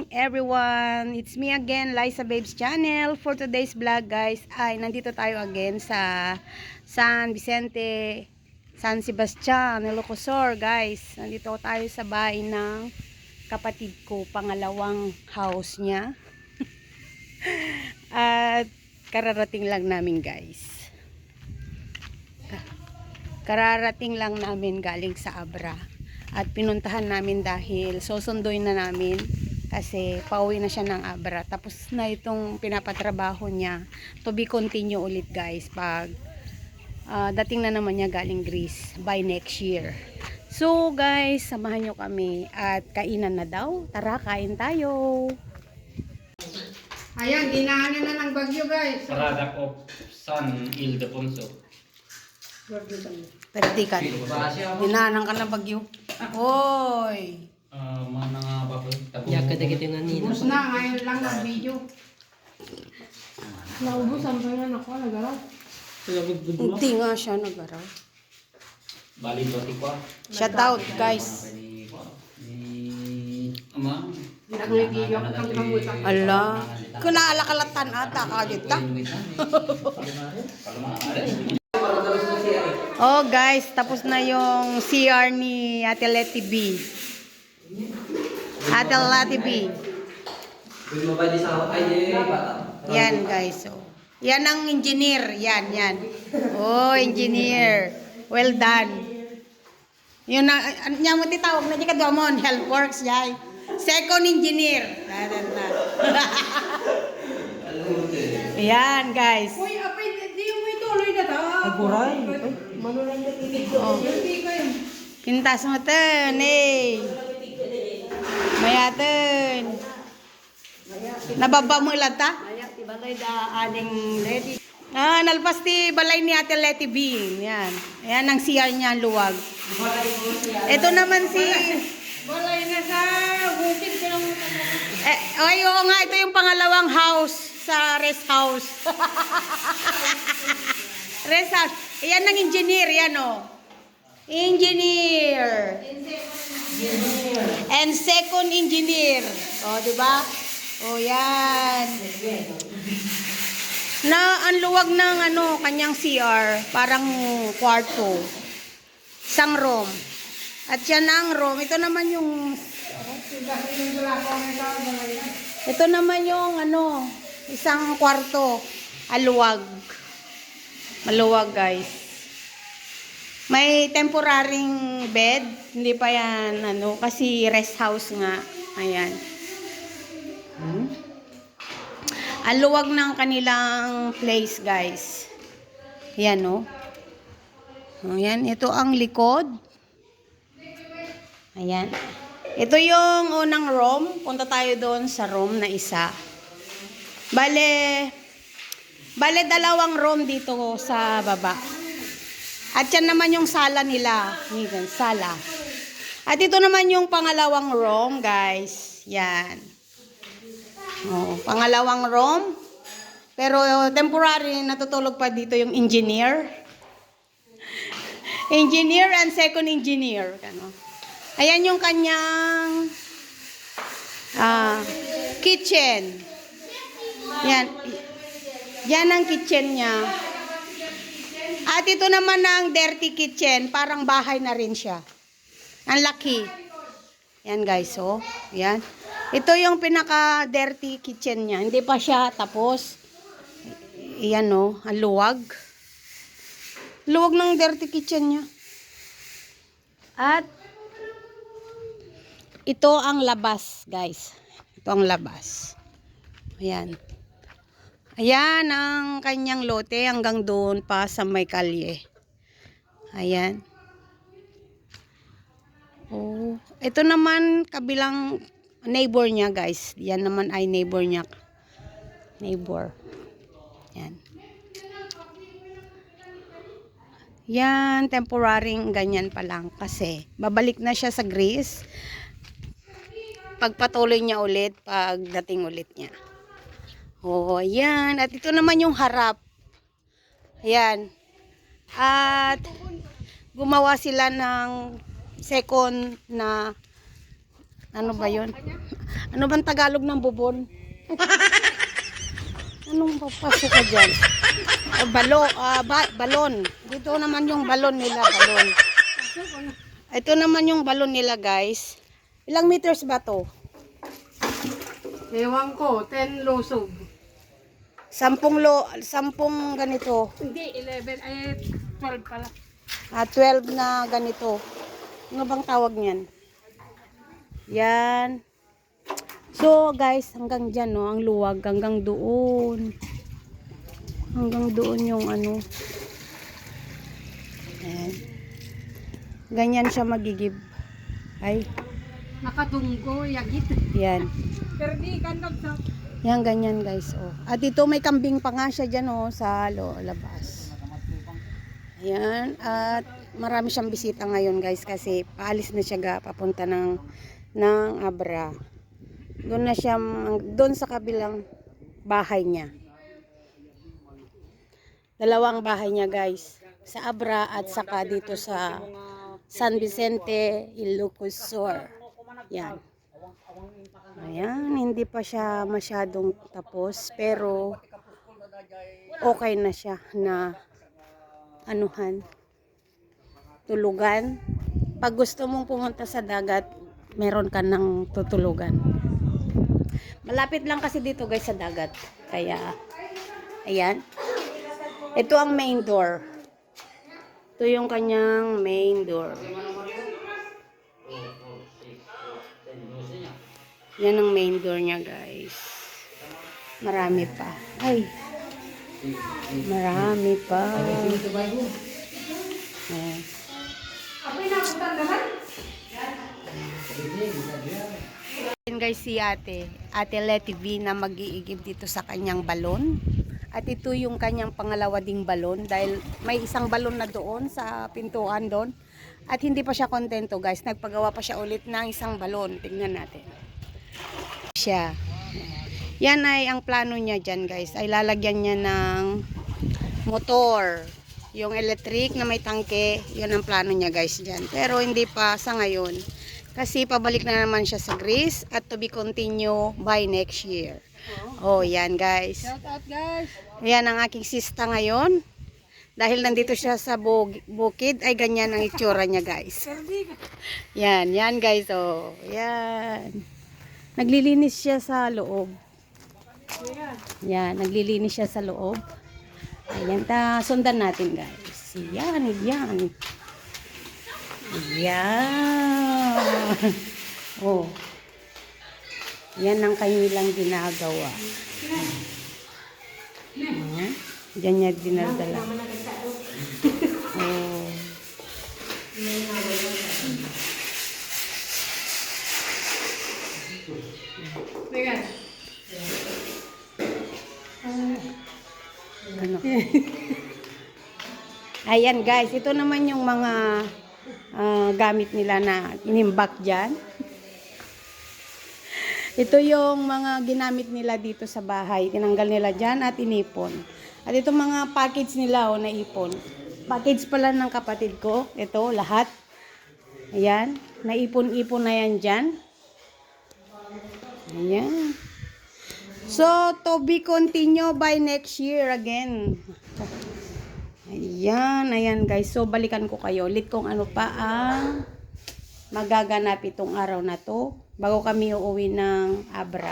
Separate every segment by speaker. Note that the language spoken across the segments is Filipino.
Speaker 1: morning everyone! It's me again, Liza Babes Channel. For today's vlog guys, ay nandito tayo again sa San Vicente, San Sebastian, Ilocosur guys. Nandito tayo sa bahay ng kapatid ko, pangalawang house niya. At kararating lang namin guys. Ka- Kararating lang namin galing sa Abra at pinuntahan namin dahil susunduin na namin kasi pauwi na siya ng Abra. Tapos na itong pinapatrabaho niya. To be continue ulit guys pag ah, dating na naman niya galing Greece by next year. So guys, samahan nyo kami at kainan na daw. Tara, kain tayo.
Speaker 2: Ayan, dinaanan na ng bagyo guys.
Speaker 3: Product of San Ildefonso.
Speaker 1: Pertikan. Dinaanan ka na bagyo. Oy!
Speaker 3: Uh, mga nga baboy. Tapos,
Speaker 4: Ya kadagit yung nanina.
Speaker 2: Ubus na, ngayon lang ang video. Naubos ang pangan ako, nagaraw.
Speaker 1: Hindi nga siya nagaraw.
Speaker 3: Bali doti ko.
Speaker 1: Shout out guys.
Speaker 3: Ama.
Speaker 2: Nagigiyok ang kamutak.
Speaker 1: Ala. Kung naalakalatan ata kagit ta. Oh guys, tapos na yung CR ni Ate Letty B. Ate Letty B. Yan guys. Oh. Yan ang engineer. Yan, yan. Oh, engineer. Well done. Yun na, niya mo titawag na di ka domon, health works, yay. Second engineer. Yan guys.
Speaker 2: Uy, apay, di mo ituloy na ta.
Speaker 4: Aguray.
Speaker 1: Oh.
Speaker 2: Hindi ko yun.
Speaker 1: Pintas mo ten, eh. Mayaten. Nababa mo lata?
Speaker 2: Balay da ading lady.
Speaker 1: Ah, nalpas ti balay ni Ate Letty B. Yan. Yan ang CR niya, luwag. Ito naman si...
Speaker 2: Balay na sa bukid ko lang.
Speaker 1: Eh, ay, oo nga, ito yung pangalawang house sa rest house. rest house. Yan ang engineer, yan o. Engineer. And second engineer. O, di ba? O, yan. Na ang luwag ng ano, kanyang CR, parang kwarto. Isang room. At yan ang room. Ito naman yung ito naman yung ano, isang kwarto, aluwag. Maluwag, guys. May temporaring bed, hindi pa yan ano, kasi rest house nga. Ayan. Hmm. Ang luwag ng kanilang place, guys. Yan, no? Ayan, ito ang likod. Ayan. Ito yung unang room. Punta tayo doon sa room na isa. Bale, bale dalawang room dito sa baba. At yan naman yung sala nila. Yan, sala. At ito naman yung pangalawang room, guys. Yan. Oh, pangalawang room. Pero temporary, natutulog pa dito yung engineer. engineer and second engineer. Ano. Ayan yung kanyang ah, kitchen. Yan. Yan ang kitchen niya. At ito naman ang dirty kitchen. Parang bahay na rin siya. Ang laki. Yan guys, oh. Yan. Ito yung pinaka-dirty kitchen niya. Hindi pa siya tapos. Yan, oh. Ang luwag. Luwag ng dirty kitchen niya. At ito ang labas, guys. Ito ang labas. Ayan. Ayan ang kanyang lote hanggang doon pa sa may kalye. Ayan. Oh, ito naman kabilang neighbor niya, guys. Yan naman ay neighbor niya. Neighbor. Yan. Yan, temporaring ganyan pa lang kasi babalik na siya sa Greece pagpatuloy niya ulit pagdating ulit niya. Oh, ayan. At ito naman yung harap. Ayan. At gumawa sila ng second na ano ba yun? Ano bang Tagalog ng bubon? Anong papasok ka dyan? Ah, balo, ah, ba- balon. Dito naman yung balon nila, balon. Ito naman yung balon nila, guys. Ilang meters ba to?
Speaker 2: Ewan ko, 10 lusog.
Speaker 1: Sampung lo, sampung ganito.
Speaker 2: Hindi, 11, ay 12 pala.
Speaker 1: Ah, 12 na ganito. Ano bang tawag niyan? Yan. So, guys, hanggang dyan, no, ang luwag, hanggang doon. Hanggang doon yung ano. Ayan. Ganyan siya magigib. Ay,
Speaker 2: Nakadunggo, yagit.
Speaker 1: yan.
Speaker 2: Pero di kandag sa...
Speaker 1: Yan, ganyan guys. Oh. At ito may kambing pa nga siya dyan oh, sa lo, labas. Ayan. At marami siyang bisita ngayon guys kasi paalis na siya ga, papunta ng, ng Abra. Doon na siya, doon sa kabilang bahay niya. Dalawang bahay niya guys. Sa Abra at saka dito sa San Vicente, Ilocos Sur. Yan. Ayan, hindi pa siya masyadong tapos pero okay na siya na anuhan tulugan. Pag gusto mong pumunta sa dagat, meron ka ng tutulugan. Malapit lang kasi dito guys sa dagat. Kaya, ayan. Ito ang main door. Ito yung kanyang main door. Yan ang main door niya, guys. Marami pa. Ay. Marami pa. Ayan. Yan guys si ate. Ate Letty V na mag-iigib dito sa kanyang balon. At ito yung kanyang pangalawa ding balon dahil may isang balon na doon sa pintuan doon. At hindi pa siya kontento guys. Nagpagawa pa siya ulit ng isang balon. Tingnan natin siya. Yan ay ang plano niya dyan guys. Ay lalagyan niya ng motor. Yung electric na may tangke, yun ang plano niya guys dyan. Pero hindi pa sa ngayon. Kasi pabalik na naman siya sa Greece at to be continue by next year. Oh, yan guys.
Speaker 2: Shout out guys.
Speaker 1: Yan ang aking sista ngayon. Dahil nandito siya sa bukid, ay ganyan ang itsura niya guys. Yan, yan guys, oh. Yan. Naglilinis siya sa loob. Yan, naglilinis siya sa loob. Ayan, ta, sundan natin guys. Yan, yan. Yan. Oh. Yan ang kanilang ginagawa. Ayan. Diyan niya dinadala.
Speaker 2: Ayan
Speaker 1: guys, ito naman yung mga ah, gamit nila na inimbak dyan. Ito yung mga ginamit nila dito sa bahay. Tinanggal nila dyan at inipon. At itong mga package nila o naipon. Package pala ng kapatid ko. Ito, lahat. Ayan. Naipon-ipon na yan dyan. Ayan. So, to be continue by next year again. Ayan, ayan guys. So, balikan ko kayo. Ulit kung ano pa ang magaganap itong araw na to bago kami uuwi ng Abra.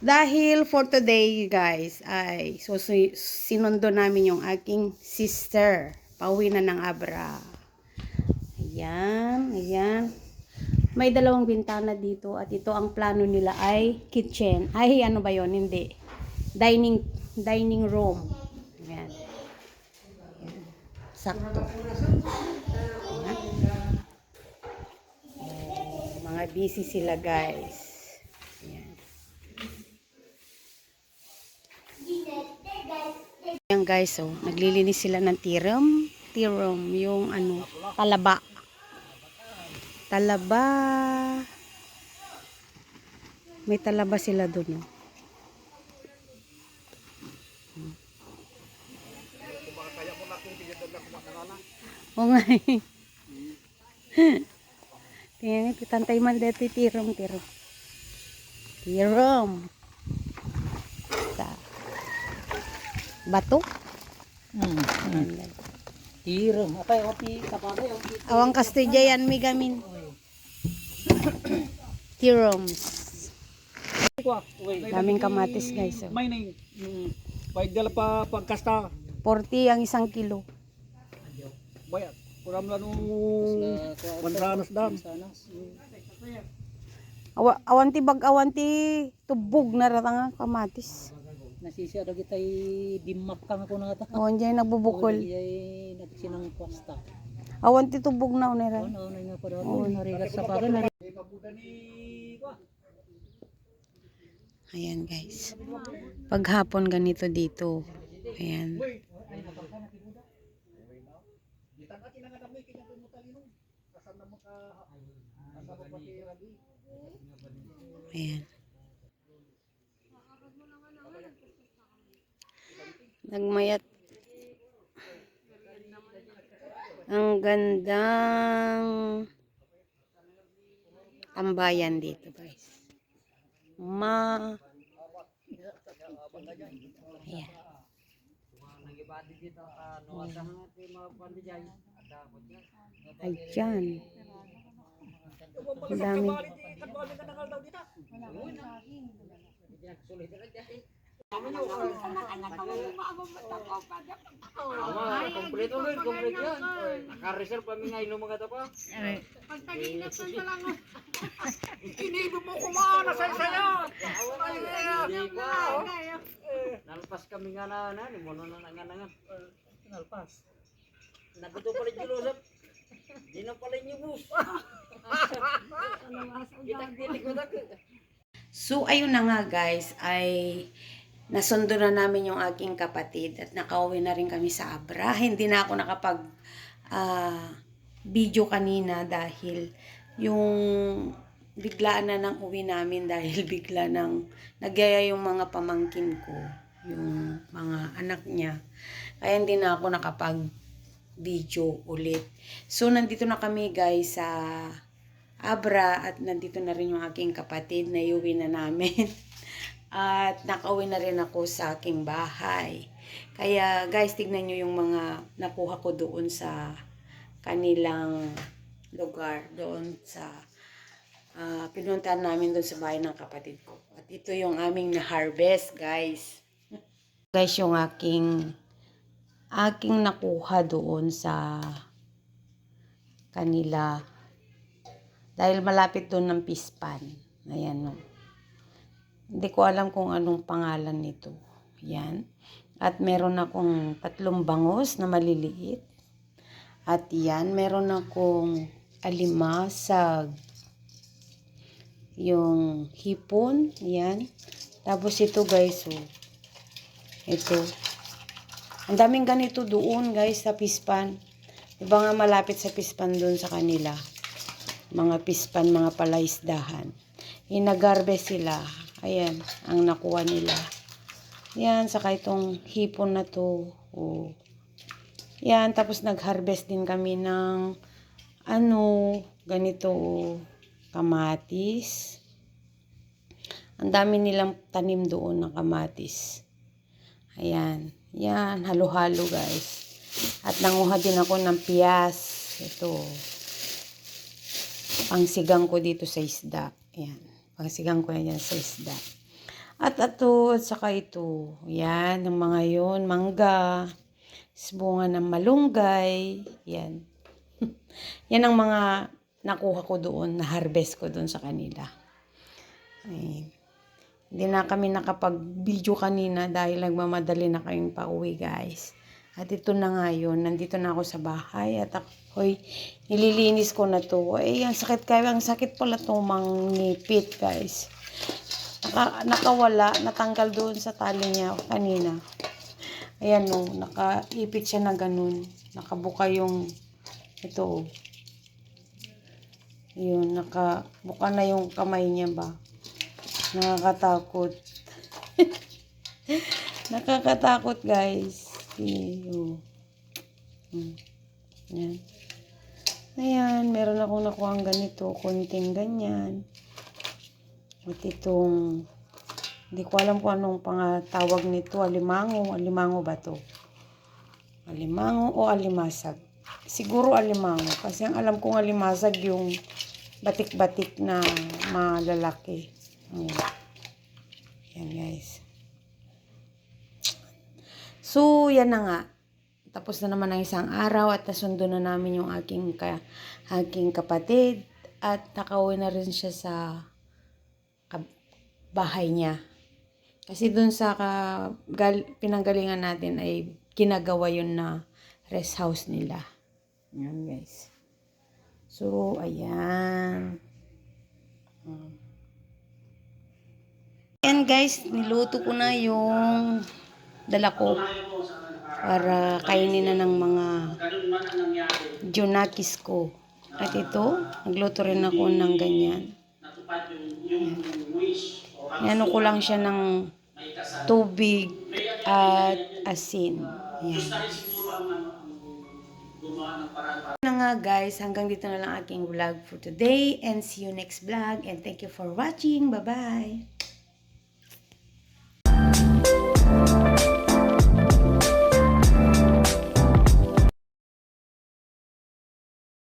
Speaker 1: Dahil for today guys, ay so, si- sinundo namin yung aking sister. Pauwi na ng Abra. Ayan, ayan. May dalawang bintana dito at ito ang plano nila ay kitchen. Ay, ano ba yon Hindi. Dining, dining room. Ayan. Sakto. Mga busy sila guys. Ayan. Ayan guys, oh, naglilinis sila ng tiram. Tiram, yung ano, talaba. Talaba. May talaba sila doon. Oh. Oo nga eh. Tingnan niyo, tantay man dito tirong tiro. Hiram. Sa bato.
Speaker 4: Hmm.
Speaker 1: Guys.
Speaker 4: Tiram. Apay, opi, kapagay, opi.
Speaker 1: Awang Kastijayan mi gamin. Tirums.
Speaker 4: Kwa, uy.
Speaker 1: Daming kamatis guys. oh.
Speaker 4: May na yung pag dala pa pagkasta.
Speaker 1: 40 ang isang kilo.
Speaker 4: Bayat. Kuram lang nung panranas dan.
Speaker 1: Awa, awanti bag awanti tubog na ratanga kamatis.
Speaker 4: Nasisi ada kita bimak kang ako na ta.
Speaker 1: Awan dyan nagbubukol.
Speaker 4: Ay nagsinang pasta.
Speaker 1: Awanti tubog na unera.
Speaker 4: Ano ano nga pa daw. Narigat sa pagan.
Speaker 1: Ayan guys. Paghapon ganito dito. Ayan. Ayan. Nagmayat. Ang gandang tambayan dito guys. Ma Ayan. Ayan. Ang dami.
Speaker 3: Kompleto rin, kompleto yan. Naka-reserve pa mga inom mga to pa. Kinibo mo kumana sa pa. Nalpas kami nga na, na, ni mo na na nga na nga.
Speaker 4: Nalpas.
Speaker 3: Naguto pala yung lusap. Di na pala ko
Speaker 1: So, ayun na nga guys, ay nasundo na namin yung aking kapatid at nakauwi na rin kami sa Abra. Hindi na ako nakapag ah, video kanina dahil yung biglaan na ng uwi namin dahil bigla nang nagyaya yung mga pamangkin ko, yung mga anak niya. Kaya hindi na ako nakapag video ulit. So, nandito na kami guys sa Abra at nandito na rin yung aking kapatid na iuwi na namin. at nakauwi na rin ako sa aking bahay. Kaya guys, tignan nyo yung mga nakuha ko doon sa kanilang lugar. Doon sa ah, pinuntahan namin doon sa bahay ng kapatid ko. At ito yung aming na-harvest guys. guys, yung aking aking nakuha doon sa kanila dahil malapit doon ng pispan. Ayan, no. Hindi ko alam kung anong pangalan nito. Yan. At meron akong tatlong bangus na maliliit. At yan, meron akong alimasag. Yung hipon. Yan. Tapos ito guys, oh. Ito. Ang daming ganito doon guys sa pispan. Diba nga malapit sa pispan doon sa kanila mga pispan, mga palaisdahan. Inagarbe sila. Ayan, ang nakuha nila. Yan, saka itong hipon na to. Oh. Yan, tapos nag-harvest din kami ng ano, ganito, oh, kamatis. Ang dami nilang tanim doon ng kamatis. Ayan, yan, halo-halo guys. At nanguha din ako ng piyas. Ito, pangsigang ko dito sa isda. Ayan. Pangsigang ko yan sa isda. At ito, at saka ito. Yan, ang mga yon Mangga. Bunga ng malunggay. Yan. yan ang mga nakuha ko doon, na-harvest ko doon sa kanila. Ayan. Hindi na kami nakapag-video kanina dahil nagmamadali na kaming pauwi guys. At ito na nga yun, nandito na ako sa bahay at ako'y nililinis ko na to. Eh, ang sakit kayo, ang sakit pala itong mangipit guys. Naka, nakawala, natanggal doon sa tali niya kanina. Ayan no, nakaipit siya na ganun. Nakabuka yung, ito oh. Yun, nakabuka na yung kamay niya ba. Nakakatakot. Nakakatakot guys. Iyo. Hmm. Yan. Ayan, meron akong nakuha ganito. Kunting ganyan. At itong, hindi ko alam kung anong pangatawag nito, alimango, alimango ba to? Alimango o alimasag? Siguro alimango, kasi ang alam kong alimasag yung batik-batik na malalaki. Ayan. Yan guys. So, yan na nga. Tapos na naman ang isang araw at nasundo na namin yung aking, ka, aking kapatid at nakauwi na rin siya sa bahay niya. Kasi dun sa ka, gal, pinanggalingan natin ay ginagawa yun na rest house nila. Yan guys. So, ayan. Hmm. Ayan guys, niluto ko na yung dala ko para kainin na ng mga junakis ko. At ito, nagluto rin ako ng ganyan. Ayan. Ano ko lang siya ng tubig at asin. Ayan. na nga guys, hanggang dito na lang aking vlog for today and see you next vlog and thank you for watching. Bye-bye!